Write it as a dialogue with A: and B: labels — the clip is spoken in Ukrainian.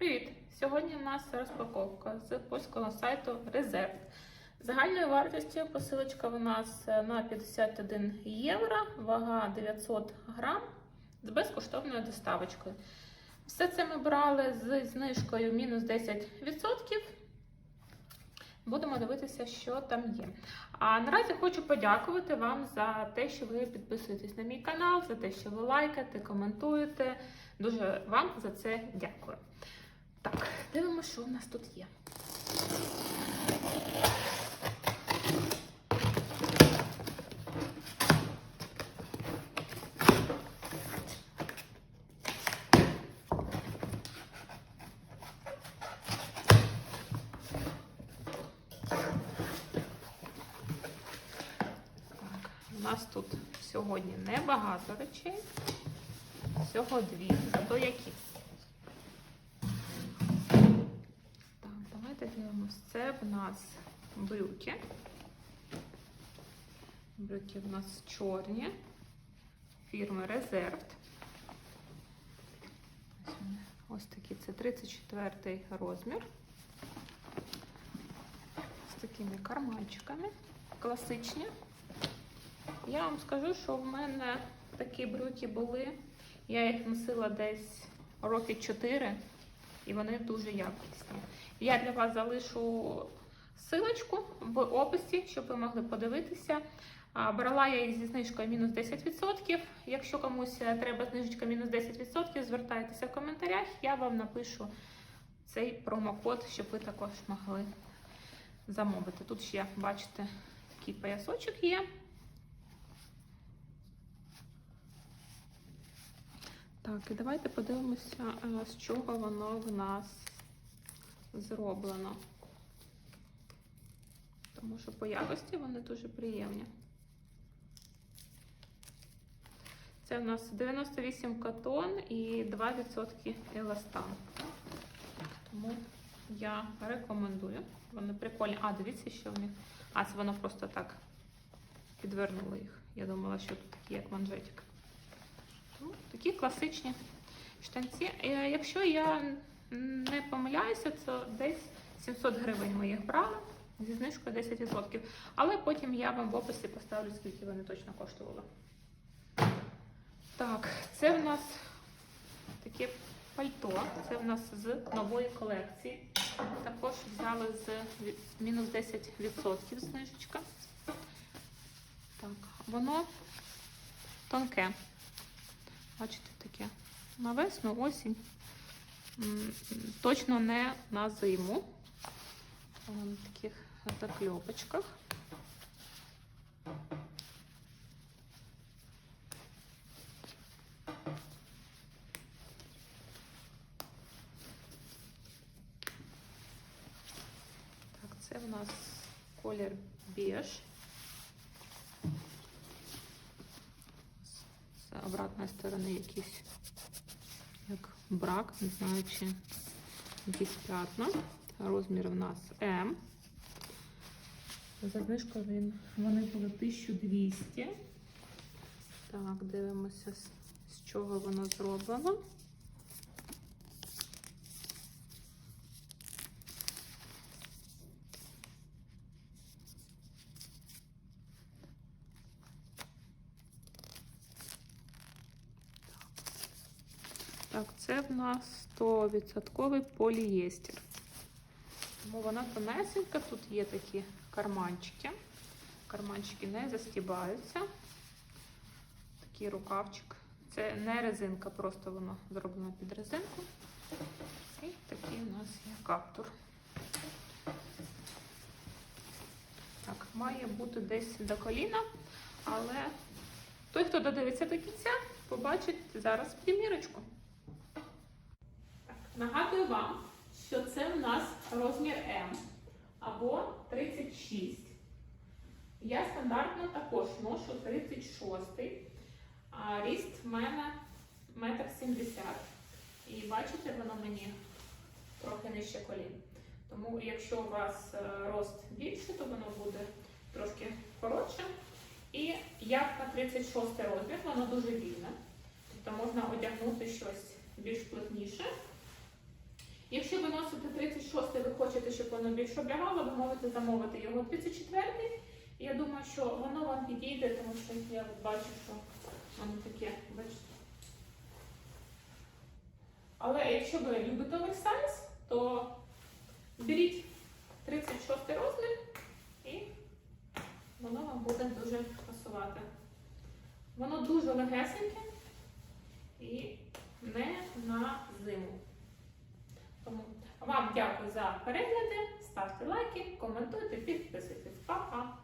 A: Привіт! Сьогодні у нас розпаковка з польського сайту Резерв. Загальною вартістю посилочка у нас на 51 євро, вага 900 грам з безкоштовною доставочкою. Все це ми брали з знижкою мінус 10%. Будемо дивитися, що там є. А наразі хочу подякувати вам за те, що ви підписуєтесь на мій канал, за те, що ви лайкаєте, коментуєте. Дуже вам за це дякую. Так, дивимося, що у нас тут є. У нас тут сьогодні небагато речей. Всього дві. Зато які. Так, дивимось. Це в нас брюки. Брюки в нас чорні. Фірми Резерв. Ось. Ось такі. Це 34 розмір. З такими карманчиками. Класичні. Я вам скажу, що в мене такі брюки були. Я їх носила десь роки 4, і вони дуже якісні. Я для вас залишу силочку в описі, щоб ви могли подивитися. Брала я їх зі знижкою мінус 10%. Якщо комусь треба знижечка мінус 10%, звертайтеся в коментарях, я вам напишу цей промокод, щоб ви також могли замовити. Тут ще, бачите, такий поясочок є. Так, і давайте подивимося, е, з чого воно в нас зроблено. Тому що по якості вони дуже приємні. Це в нас 98 катон і 2% еластан. Тому я рекомендую. Вони прикольні. А, дивіться, що в них. А, це воно просто так підвернуло їх. Я думала, що тут такі, як манжетик. Ну, такі класичні штанці. Е, Якщо я не помиляюся, це десь 700 гривень ми їх брали зі знижкою 10%. Але потім я вам в описі поставлю, скільки вони точно коштували. Так, це в нас таке пальто. Це в нас з нової колекції. Також взяли з мінус 10% знижечка. Так, воно тонке. Бачите, таке на весну, осінь. Точно не на зиму. Вон в таких закльопочках. Так, це в нас колір біж. З обратної сторони якийсь як брак, не знаю, чи якісь п'ятна. Розмір в нас М. За знижкою він, вони були 1200. Так, дивимося, з, з чого воно зроблено. Так, це в нас 100% полієстер. Тому вона тонесенька, тут є такі карманчики. Карманчики не застібаються. Такий рукавчик. Це не резинка, просто воно зроблено під резинку. І такий у нас є каптур. Так, має бути десь до коліна, але той, хто додивиться до кінця, побачить зараз примірочку. Нагадую вам, що це в нас розмір М або 36. Я стандартно також ношу 36, а ріст в мене 1,70 м. І бачите, воно мені трохи нижче колін. Тому якщо у вас е, рост більше, то воно буде трошки коротше. І як на 36 розмір, воно дуже вільне. Тобто можна одягнути щось більш плотніше. І носите 36 ви хочете, щоб воно більше облягало, ви можете замовити його 34 І я думаю, що воно вам підійде, тому що я бачу, що воно таке, бачите. Але якщо ви любите оверсайз, то беріть 36 розмір і воно вам буде дуже пасувати. Воно дуже легесеньке і не на зиму. Тому вам дякую за перегляди, ставте лайки, коментуйте, підписуйтесь. Па-па!